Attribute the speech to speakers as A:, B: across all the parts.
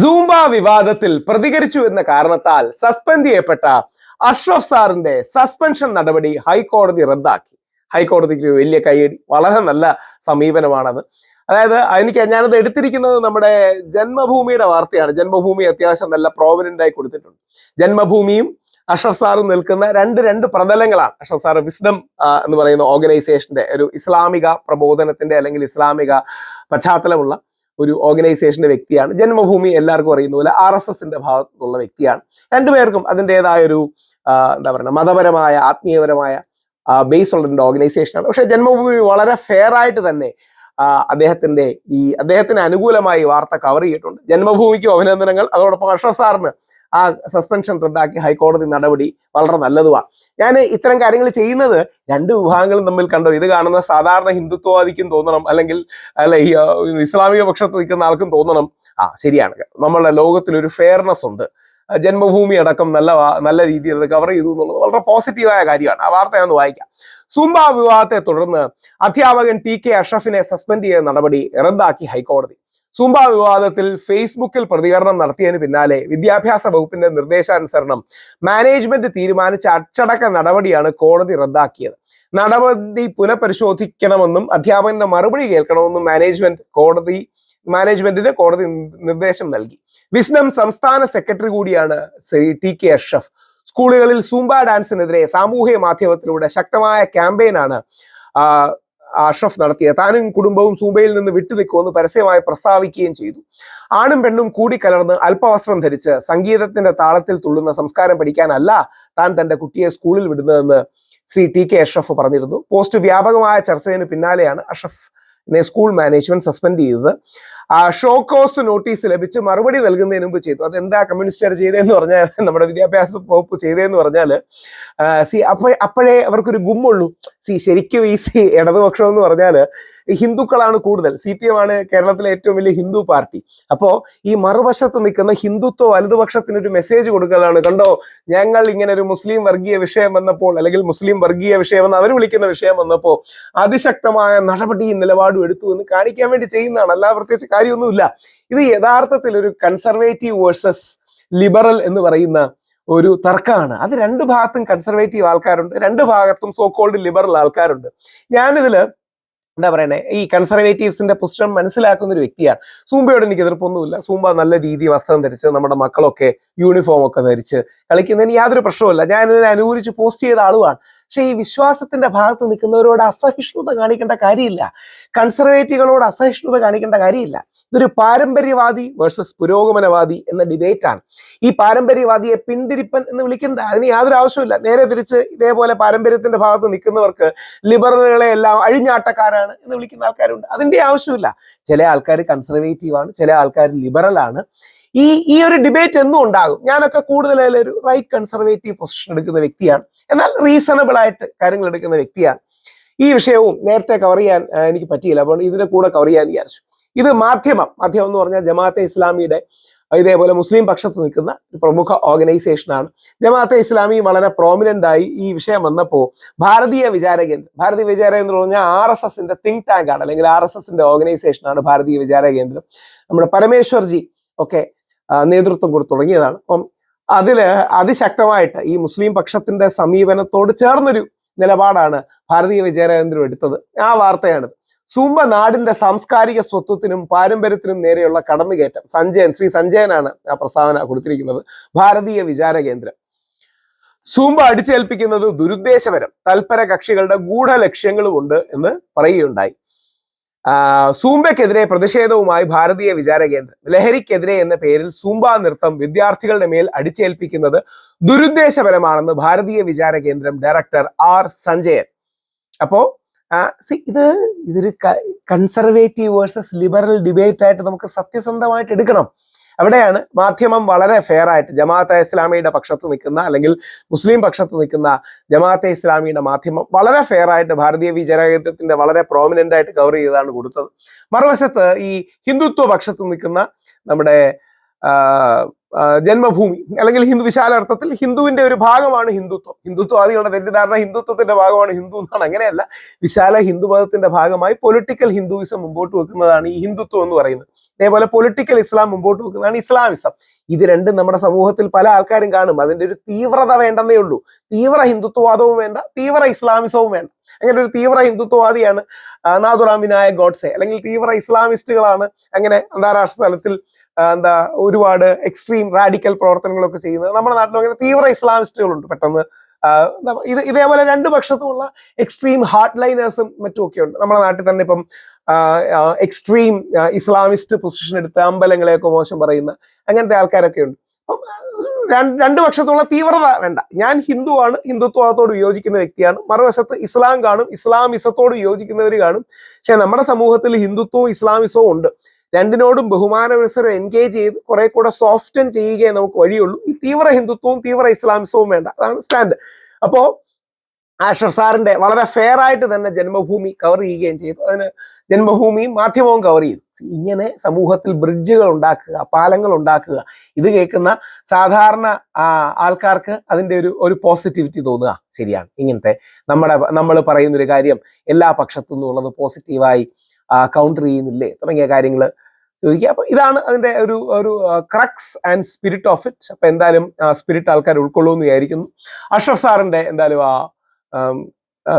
A: Zumba വിവാദത്തിൽ പ്രതികരിച്ചു എന്ന കാരണത്താൽ സസ്പെൻഡ് ചെയ്യപ്പെട്ട അഷ്റഫ് സാറിന്റെ സസ്പെൻഷൻ നടപടി ഹൈക്കോടതി റദ്ദാക്കി. ഹൈക്കോടതിക്ക് വലിയ കൈയടി വളരെ നല്ല സമീപനമാണത്. അതായത് എനിക്ക് ഞാനത് എടുത്തിരിക്കുന്നത് നമ്മുടെ ജന്മഭൂമിയുടെ വാർത്തയാണ്. ജന്മഭൂമി അത്യാവശ്യം നല്ല പ്രോമിനന്റ് ആയി കൊടുത്തിട്ടുണ്ട്. ജന്മഭൂമിയും അഷ്റഫ് സാറും നിൽക്കുന്ന രണ്ട് രണ്ട് പ്രതലങ്ങളാണ്. അഷ്റഫ് സാർ വിസ്ഡം എന്ന് പറയുന്ന ഓർഗനൈസേഷന്റെ ഒരു ഇസ്ലാമിക പ്രബോധനത്തിന്റെ അല്ലെങ്കിൽ ഇസ്ലാമിക പശ്ചാത്തലമുള്ള ഒരു ഓർഗനൈസേഷന്റെ വ്യക്തിയാണ്. ജന്മഭൂമി എല്ലാവർക്കും അറിയുന്ന പോലെ ആർ എസ് എസിന്റെ ഭാഗത്തുള്ള വ്യക്തിയാണ്. രണ്ടുപേർക്കും അതിന്റെതായ ഒരു എന്താ പറയുക മതപരമായ ആത്മീയപരമായ ബേസ് ഉള്ള ഓർഗനൈസേഷനാണ് പക്ഷെ ജന്മഭൂമി വളരെ ഫെയർ ആയിട്ട് തന്നെ അദ്ദേഹത്തിന്റെ ഈ അദ്ദേഹത്തിന് അനുകൂലമായി വാർത്ത കവർ ചെയ്തിട്ടുണ്ട്. ജന്മഭൂമിക്കും അഭിനന്ദനങ്ങൾ. അതോടൊപ്പം അഷ്റഫ് സാറിന് ആ സസ്പെൻഷൻ റദ്ദാക്കി ഹൈക്കോടതി നടപടി വളരെ നല്ലതുമാണ്. ഞാൻ ഇത്തരം കാര്യങ്ങൾ ചെയ്യുന്നത് രണ്ട് വിഭാഗങ്ങളും തമ്മിൽ കണ്ടോ? ഇത് കാണുന്ന സാധാരണ ഹിന്ദുത്വവാദിക്കും തോന്നണം. അല്ലെങ്കിൽ അല്ല ഈ ഇസ്ലാമിക പക്ഷത്ത് നിൽക്കുന്ന ആൾക്കും തോന്നണം. ആ ശരിയാണ്. നമ്മളുടെ ലോകത്തിൽ ഒരു ഫെയർനെസ് ഉണ്ട്. ജന്മഭൂമി അടക്കം നല്ല നല്ല രീതിയിൽ അത് കവർ ചെയ്തു എന്നുള്ളത് വളരെ പോസിറ്റീവായ കാര്യമാണ്. ആ വാർത്ത ഞാൻ വായിക്കാം. സുംബ വിവാദത്തെ തുടർന്ന് അധ്യാപകൻ ടി കെ അഷ്റഫിനെ സസ്പെൻഡ് ചെയ്ത നടപടി റദ്ദാക്കി ഹൈക്കോടതി. സുംബ വിവാദത്തിൽ ഫേസ്ബുക്കിൽ പ്രതികരണം നടത്തിയതിന് പിന്നാലെ വിദ്യാഭ്യാസ വകുപ്പിന്റെ നിർദ്ദേശാനുസരണം മാനേജ്മെന്റ് തീരുമാനിച്ച അച്ചടക്ക നടപടിയാണ് കോടതി റദ്ദാക്കിയത്. നടപടി പുനഃപരിശോധിക്കണമെന്നും അധ്യാപകന്റെ മറുപടി കേൾക്കണമെന്നും മാനേജ്മെന്റ് കോടതി മാനേജ്മെന്റിന് കോടതി നിർദ്ദേശം നൽകി. വിസ്ഡം സംസ്ഥാന സെക്രട്ടറി കൂടിയാണ് ശ്രീ ടി കെ അഷ്റഫ്. സ്കൂളുകളിൽ സൂംബ ഡാൻസിനെതിരെ സാമൂഹ്യ മാധ്യമത്തിലൂടെ ശക്തമായ ക്യാമ്പയിനാണ് അഷ്റഫ് നടത്തിയത്. താനും കുടുംബവും സൂംബയിൽ നിന്ന് വിട്ടുനിൽക്കുമെന്ന് പരസ്യമായി പ്രസ്താവിക്കുകയും ചെയ്തു. ആണും പെണ്ണും കൂടിക്കലർന്ന് അല്പവസ്ത്രം ധരിച്ച് സംഗീതത്തിന്റെ താളത്തിൽ തുള്ളുന്ന സംസ്കാരം പഠിക്കാനല്ല താൻ തന്റെ കുട്ടിയെ സ്കൂളിൽ വിടുന്നതെന്ന് ശ്രീ ടി കെ അഷ്റഫ് പറഞ്ഞിരുന്നു. പോസ്റ്റ് വ്യാപകമായ ചർച്ചയിന് പിന്നാലെയാണ് അഷ്റഫിനെ സ്കൂൾ മാനേജ്മെന്റ് സസ്പെൻഡ് ചെയ്തത്. ഷോ കോസ്റ്റ് നോട്ടീസ് ലഭിച്ച് മറുപടി നൽകുന്നതിന് മുമ്പ് ചെയ്തു. അതെന്താ കമ്മ്യൂണിസ്റ്റുകാർ ചെയ്തതെന്ന് പറഞ്ഞാൽ നമ്മുടെ വിദ്യാഭ്യാസ വകുപ്പ് ചെയ്തതെന്ന് പറഞ്ഞാൽ സി അപ്പോഴേ അപ്പോഴേ അവർക്കൊരു ഗുമ്മുള്ളൂ. സി ശരിക്കും ഈ സി ഇടതുപക്ഷം എന്ന് പറഞ്ഞാൽ ഹിന്ദുക്കളാണ് കൂടുതൽ. സി പി എം ആണ് കേരളത്തിലെ ഏറ്റവും വലിയ ഹിന്ദു പാർട്ടി. അപ്പോ ഈ മറുവശത്ത് നിൽക്കുന്ന ഹിന്ദുത്വ വലതുപക്ഷത്തിന് ഒരു മെസ്സേജ് കൊടുക്കലാണ്. കണ്ടോ? ഞങ്ങൾ ഇങ്ങനെ ഒരു മുസ്ലിം വർഗീയ വിഷയം വന്നപ്പോൾ അല്ലെങ്കിൽ മുസ്ലിം വർഗീയ വിഷയം എന്ന് അവർ വിളിക്കുന്ന വിഷയം വന്നപ്പോൾ അതിശക്തമായ നടപടിയും നിലപാടും എടുത്തു എന്ന് കാണിക്കാൻ വേണ്ടി ചെയ്യുന്നതാണ്. അല്ലാതെ പ്രത്യേകിച്ച് കാര്യമൊന്നുമില്ല. ഇത് യഥാർത്ഥത്തിൽ ഒരു കൺസർവേറ്റീവ് വേഴ്സസ് ലിബറൽ എന്ന് പറയുന്ന ഒരു തർക്കമാണ്. അത് രണ്ട് ഭാഗത്തും കൺസർവേറ്റീവ് ആൾക്കാരുണ്ട്. രണ്ട് ഭാഗത്തും സോ കോൾഡ് ലിബറൽ ആൾക്കാരുണ്ട്. ഞാനിതിൽ എന്താ പറയണേ? ഈ കൺസർവേറ്റീവ്സിന്റെ പുസ്തകം മനസ്സിലാക്കുന്ന ഒരു വ്യക്തിയാണ്. സൂംബയോട് എനിക്ക് എതിർപ്പൊന്നുമില്ല. സൂംബ നല്ല രീതി വസ്ത്രം ധരിച്ച് നമ്മുടെ മക്കളൊക്കെ യൂണിഫോം ഒക്കെ ധരിച്ച് കളിക്കുന്നതിന് യാതൊരു പ്രശ്നവുമില്ല. ഞാൻ ഇതിനെ അനുകൂലിച്ച് പോസ്റ്റ് ചെയ്ത ആളുമാണ്. പക്ഷെ ഈ വിശ്വാസത്തിന്റെ ഭാഗത്ത് നിൽക്കുന്നവരോട് അസഹിഷ്ണുത കാണിക്കേണ്ട കാര്യമില്ല. കൺസർവേറ്റീവുകളോട് അസഹിഷ്ണുത കാണിക്കേണ്ട കാര്യമില്ല. ഇതൊരു പാരമ്പര്യവാദി വേഴ്സസ് പുരോഗമനവാദി എന്ന ഡിബേറ്റ് ആണ് ഈ പാരമ്പര്യവാദിയെ പിന്തിരിപ്പൻ എന്ന് വിളിക്കേണ്ട അതിന് യാതൊരു ആവശ്യമില്ല നേരെ തിരിച്ച് ഇതേപോലെ പാരമ്പര്യത്തിന്റെ ഭാഗത്ത് നിൽക്കുന്നവർക്ക് ലിബറലുകളെ എല്ലാം അഴിഞ്ഞാട്ടക്കാരാണ് എന്ന് വിളിക്കുന്ന ആൾക്കാരുണ്ട്. അതിന്റെ ആവശ്യമില്ല. ചില ആൾക്കാർ കൺസർവേറ്റീവ് ആണ് ചില ആൾക്കാർ ലിബറൽ ആണ് ഈ ഈ ഒരു ഡിബേറ്റ് എന്നും ഉണ്ടാകും. ഞാനൊക്കെ കൂടുതലായാലും ഒരു റൈറ്റ് കൺസർവേറ്റീവ് പൊസിഷൻ എടുക്കുന്ന വ്യക്തിയാണ്. എന്നാൽ റീസണബിൾ ആയിട്ട് കാര്യങ്ങൾ എടുക്കുന്ന വ്യക്തിയാണ്. ഈ വിഷയവും നേരത്തെ കവർ ചെയ്യാൻ എനിക്ക് പറ്റിയില്ല. അപ്പോൾ ഇതിനെ കൂടെ കവർ ചെയ്യാൻ വിചാരിച്ചു. ഇത് മാധ്യമം. മാധ്യമം എന്ന് പറഞ്ഞാൽ ജമാഅത്തെ ഇസ്ലാമിയുടെ ഇതേപോലെ മുസ്ലിം പക്ഷത്ത് നിൽക്കുന്ന പ്രമുഖ ഓർഗനൈസേഷനാണ് ജമാഅത്തെ ഇസ്ലാമി വളരെ പ്രോമിനന്റ് ആയി ഈ വിഷയം വന്നപ്പോൾ ഭാരതീയ വിചാരകേന്ദ്രം ഭാരതീയ വിചാരകേന്ദ്രം എന്ന് പറഞ്ഞാൽ ആർ എസ് എസിന്റെ തിങ്ക് ടാങ്ക് ആണ്. അല്ലെങ്കിൽ ആർ എസ് എസിന്റെ ഓർഗനൈസേഷനാണ് ഭാരതീയ വിചാരകേന്ദ്രം നമ്മുടെ പരമേശ്വർജി ഒക്കെ ആ, നേതൃത്വം കൊടുത്തു തുടങ്ങിയതാണ്. അപ്പം അതിൽ അതിശക്തമായിട്ട് ഈ മുസ്ലിം പക്ഷത്തിന്റെ സമീപനത്തോട് ചേർന്നൊരു നിലപാടാണ് ഭാരതീയ വിജയരാജേന്ദ്രൻ എടുത്തത്. ആ വാർത്തയാണ് സൂമ്പ നാടിന്റെ സാംസ്കാരിക സ്വത്വത്തിനും പാരമ്പര്യത്തിനും നേരെയുള്ള കടന്നുകയറ്റം. സഞ്ജയൻ ശ്രീ സഞ്ജയനാണ് ആ പ്രസ്താവന കൊടുത്തിരിക്കുന്നത്. ഭാരതീയ വിചാര കേന്ദ്രം സൂമ്പ അടിച്ചേൽപ്പിക്കുന്നത് ദുരുദ്ദേശപരം തൽപര കക്ഷികളുടെ ഗൂഢലക്ഷ്യങ്ങളുമുണ്ട് എന്ന് പറയുകയുണ്ടായി. സൂംബയ്ക്കെതിരെ പ്രതിഷേധവുമായി ഭാരതീയ വിചാര കേന്ദ്രം ലഹരിക്കെതിരെ എന്ന പേരിൽ സൂംബ നൃത്തം വിദ്യാർത്ഥികളുടെ മേൽ അടിച്ചേൽപ്പിക്കുന്നത് ദുരുദ്ദേശപരമാണെന്ന് ഭാരതീയ വിചാര കേന്ദ്രം ഡയറക്ടർ ആർ സഞ്ജയൻ. അപ്പോ ഇത് ഇതൊരു കൺസർവേറ്റീവ് വേഴ്സസ് ലിബറൽ ഡിബേറ്റ് ആയിട്ട് നമുക്ക് സത്യസന്ധമായിട്ട് എടുക്കണം. അവിടെയാണ് മാധ്യമം വളരെ ഫെയർ ആയിട്ട് ജമാഅത്തെ ഇസ്ലാമിയുടെ പക്ഷത്ത് നിൽക്കുന്ന അല്ലെങ്കിൽ മുസ്ലിം പക്ഷത്ത് നിൽക്കുന്ന ജമാഅത്തെ ഇസ്ലാമിയുടെ മാധ്യമം വളരെ ഫെയർ ആയിട്ട് ഭാരതീയ വിചാരത്തിന്റെ വളരെ പ്രോമിനന്റ് ആയിട്ട് കവർ ചെയ്താണ് കൊടുത്തത്. മറുവശത്ത് ഈ ഹിന്ദുത്വ പക്ഷത്ത് നിൽക്കുന്ന നമ്മുടെ ജന്മഭൂമി അല്ലെങ്കിൽ ഹിന്ദു വിശാല അർത്ഥത്തിൽ ഹിന്ദുവിന്റെ ഒരു ഭാഗമാണ് ഹിന്ദുത്വം. ഹിന്ദുത്വവാദികളുടെ തെറ്റിദ്ധാരണ ഹിന്ദുത്വത്തിന്റെ ഭാഗമാണ് ഹിന്ദു എന്നാണ്. അങ്ങനെയല്ല വിശാല ഹിന്ദു മതത്തിന്റെ ഭാഗമായി പൊളിറ്റിക്കൽ ഹിന്ദുവിസം മുമ്പോട്ട് വെക്കുന്നതാണ് ഈ ഹിന്ദുത്വം എന്ന് പറയുന്നത്. അതേപോലെ പൊളിറ്റിക്കൽ ഇസ്ലാം മുമ്പോട്ട് വെക്കുന്നതാണ് ഇസ്ലാമിസം ഇത് രണ്ടും നമ്മുടെ സമൂഹത്തിൽ പല ആൾക്കാരും കാണും. അതിന്റെ ഒരു തീവ്രത വേണ്ടെന്നേ ഉള്ളൂ. തീവ്ര ഹിന്ദുത്വവാദവും വേണ്ട തീവ്ര ഇസ്ലാമിസവും വേണ്ട. അങ്ങനെ ഒരു തീവ്ര ഹിന്ദുത്വവാദിയാണ് നാഥുറാം വിനായക് ഗോഡ്സെ. അല്ലെങ്കിൽ തീവ്ര ഇസ്ലാമിസ്റ്റുകളാണ് അങ്ങനെ അന്താരാഷ്ട്ര തലത്തിൽ എന്താ ഒരുപാട് എക്സ്ട്രീം റാഡിക്കൽ പ്രവർത്തനങ്ങളൊക്കെ ചെയ്യുന്നത്. നമ്മുടെ നാട്ടിലും അങ്ങനെ തീവ്ര ഇസ്ലാമിസ്റ്റുകളുണ്ട് പെട്ടെന്ന്. ഇത് ഇതേപോലെ രണ്ട് പക്ഷത്തുമുള്ള എക്സ്ട്രീം ഹാർഡ് ലൈനേഴ്സും മറ്റും ഒക്കെ ഉണ്ട് നമ്മുടെ നാട്ടിൽ തന്നെ ഇപ്പം എക്സ്ട്രീം ഇസ്ലാമിസ്റ്റ് പൊസിഷൻ എടുത്ത് അമ്പലങ്ങളെയൊക്കെ മോശം പറയുന്ന അങ്ങനത്തെ ആൾക്കാരൊക്കെ ഉണ്ട്. അപ്പം രണ്ട് പക്ഷത്തുള്ള തീവ്രത വേണ്ട. ഞാൻ ഹിന്ദുവാണ് ഹിന്ദുത്വത്തോട് യോജിക്കുന്ന വ്യക്തിയാണ്. മറുവശത്ത് ഇസ്ലാം കാണും ഇസ്ലാമിസത്തോട് യോജിക്കുന്നവർ കാണും. പക്ഷെ നമ്മുടെ സമൂഹത്തിൽ ഹിന്ദുത്വവും ഇസ്ലാമിസവും ഉണ്ട്. രണ്ടിനോടും ബഹുമാന മത്സരം എൻഗേജ് ചെയ്ത് കുറെ കൂടെ സോഫ്റ്റൻ ചെയ്യുകയെ നമുക്ക് വഴിയുള്ളൂ. ഈ തീവ്ര ഹിന്ദുത്വവും തീവ്ര ഇസ്ലാമിസവും വേണ്ട. അതാണ് സ്റ്റാൻഡ് അപ്പോൾ ആഷർ സാറിന്റെ വളരെ ഫെയർ ആയിട്ട് തന്നെ ജന്മഭൂമി കവർ ചെയ്യുകയും ചെയ്തു. അതിന് ജന്മഭൂമിയും മാധ്യമവും കവർ ചെയ്തു. ഇങ്ങനെ സമൂഹത്തിൽ ബ്രിഡ്ജുകൾ ഉണ്ടാക്കുക പാലങ്ങൾ ഉണ്ടാക്കുക ഇത് കേൾക്കുന്ന സാധാരണ ആൾക്കാർക്ക് അതിന്റെ ഒരു ഒരു പോസിറ്റിവിറ്റി തോന്നുക ശരിയാണ്. ഇങ്ങനത്തെ നമ്മുടെ നമ്മൾ പറയുന്ന ഒരു കാര്യം എല്ലാ പക്ഷത്തു നിന്നുള്ളത് പോസിറ്റീവായി കൗണ്ടർ ചെയ്യുന്നില്ലേ? തുടങ്ങിയ കാര്യങ്ങൾ ചോദിക്കുക. അപ്പൊ ഇതാണ് അതിന്റെ ഒരു ഒരു crux and spirit of it അപ്പൊ എന്തായാലും സ്പിരിറ്റ് ആൾക്കാർ ഉൾക്കൊള്ളുമെന്ന് വിചാരിക്കുന്നു. അഷ്റഫ് സാറിന്റെ എന്തായാലും ആ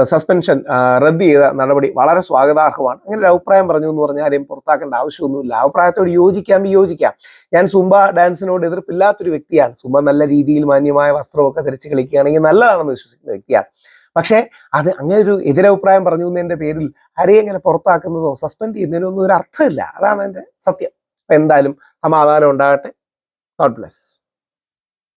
A: സസ്പെൻഷൻ റദ്ദ് ചെയ്ത നടപടി വളരെ സ്വാഗതാർഹമാണ്. അങ്ങനെ ഒരു അഭിപ്രായം പറഞ്ഞു എന്ന് പറഞ്ഞാൽ ആരെയും പുറത്താക്കേണ്ട ആവശ്യമൊന്നുമില്ല. അഭിപ്രായത്തോട് യോജിക്കാം യോജിക്കാം ഞാൻ സുംബ ഡാൻസിനോട് എതിർപ്പില്ലാത്തൊരു വ്യക്തിയാണ്. സുംബ നല്ല രീതിയിൽ മാന്യമായ വസ്ത്രമൊക്കെ ധരിച്ച് കളിക്കുകയാണെങ്കിൽ നല്ലതാണെന്ന് വിശ്വസിക്കുന്ന വ്യക്തിയാണ്. പക്ഷേ അത് അങ്ങനെ ഒരു എതിരഭിപ്രായം പറഞ്ഞു എന്നതിന്റെ പേരിൽ ആരെയും അങ്ങനെ പുറത്താക്കുന്നതോ സസ്പെൻഡ് ചെയ്യുന്നതിനോ ഒന്നും ഒരു അർത്ഥമില്ല. അതാണ് എന്റെ സത്യം. അപ്പം എന്തായാലും സമാധാനം ഉണ്ടാകട്ടെ. God bless